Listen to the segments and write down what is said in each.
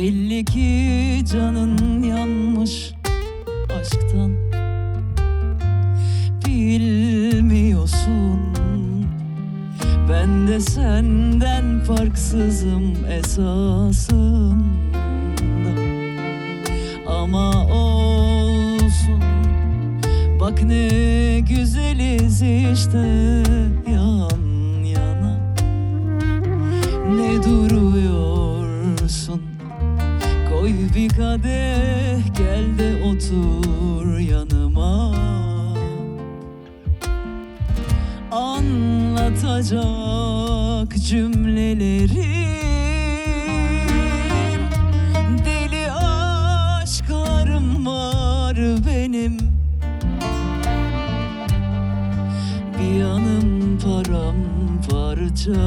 Belli ki canın yanmış aşktan. Bilmiyorsun Ben de senden farksızım esasında Ama olsun Bak ne güzeliz işte yan yana. Ne duruyorsun? Bir kadeh gel de otur yanıma. Anlatacak cümlelerim. Deli aşklarım var benim. Bir yanım paramparça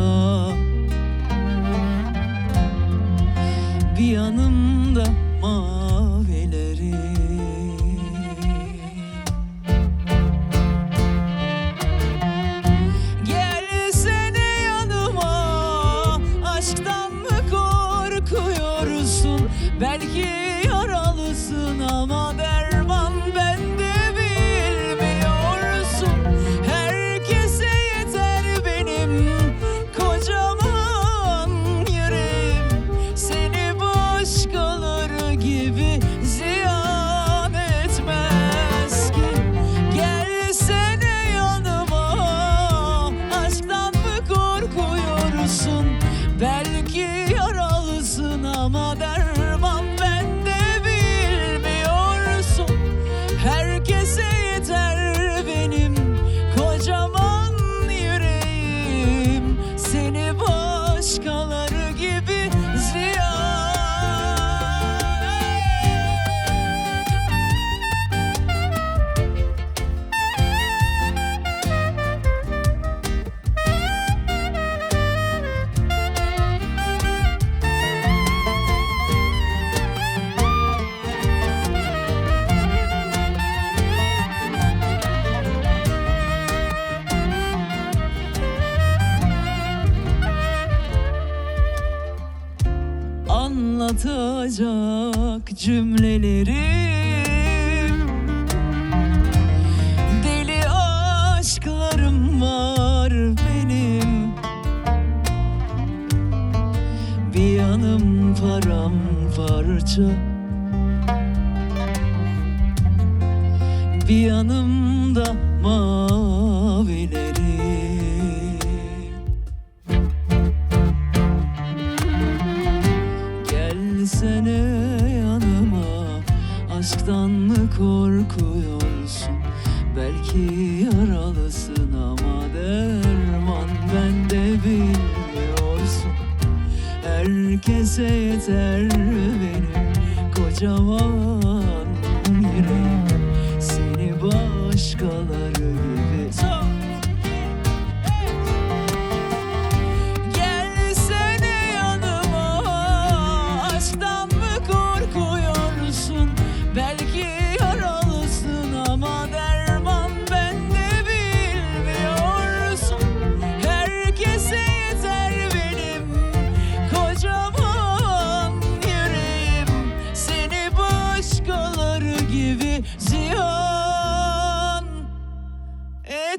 Bir yanımda mavileri Gelsene yanıma Aşktan mı korkuyorsun? Belki yaralısın ama derman korkuyorsun Belki Anlatacak cümlelerim. Deli aşklarım var benim. Bir yanım paramparça. Bir yanımda mavileri Belki yaralısın ama derman bende bilmiyorsun. Herkese yeter benim kocaman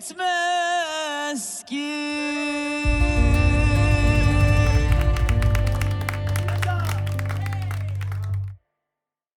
ziyan etmez ki